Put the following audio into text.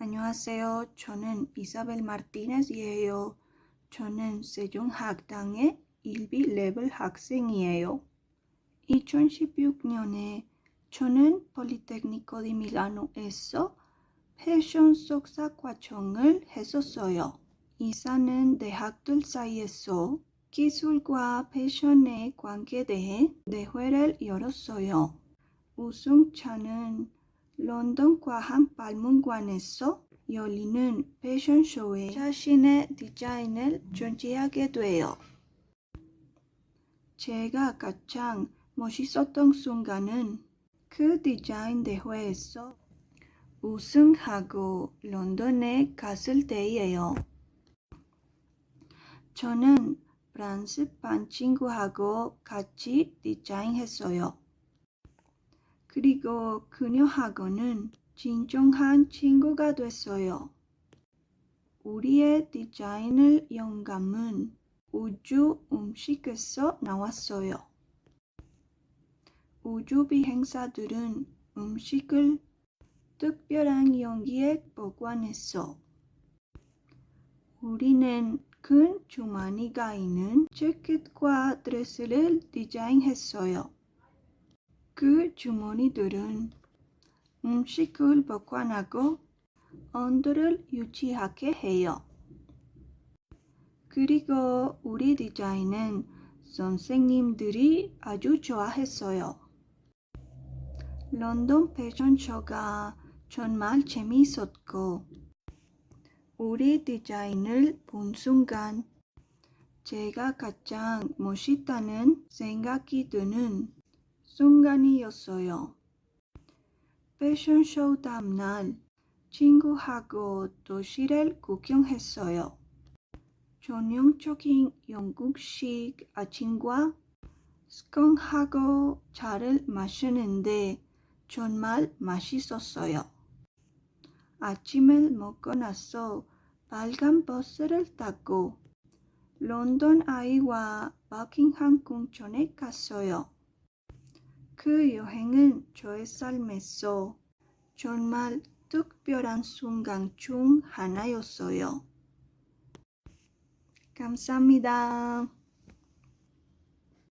안녕하세요. 저는 이사벨 마르티네즈예요. 저는 세종학당의 일비 레벨 학생이에요. 2016년에 저는 폴리테크니코 디 밀라노에서 패션 속사 과정을 했었어요. 이사는 대학들 사이에서 기술과 패션의 관계에 대해 대회를 열었어요. 우승차는 런던 과학박물관에서 열리는 패션쇼에 자신의 디자인을 전시하게 돼요. 제가 가장 멋있었던 순간은 그 디자인 대회에서 우승하고 런던에 갔을 때예요. 저는 프랑스 반 친구하고 같이 디자인했어요. 그리고 그녀하고는 진정한 친구가 됐어요. 우리의 디자인을 영감은 우주 음식에서 나왔어요. 우주 비행사들은 음식을 특별한 용기에 보관했어. 우리는 큰 주머니가 있는 재킷과 드레스를 디자인했어요. 그 주머니들은 음식을 보관하고 온도를 유지하게 해요. 그리고 우리 디자인은 선생님들이 아주 좋아했어요. 런던 패션쇼가 정말 재미있었고 우리 디자인을 본 순간 제가 가장 멋있다는 생각이 드는 순간이었어요. 패션쇼 다음날 친구하고 도시를 구경했어요. 전형적인 영국식 아침과 스콘하고 차를 마시는데 정말 맛있었어요. 아침을 먹고 나서 빨간 버스를 타고 런던 아이와 버킹함 궁전에 갔어요. 그 여행은 저의 삶에서 정말 특별한 순간 중 하나였어요. 감사합니다.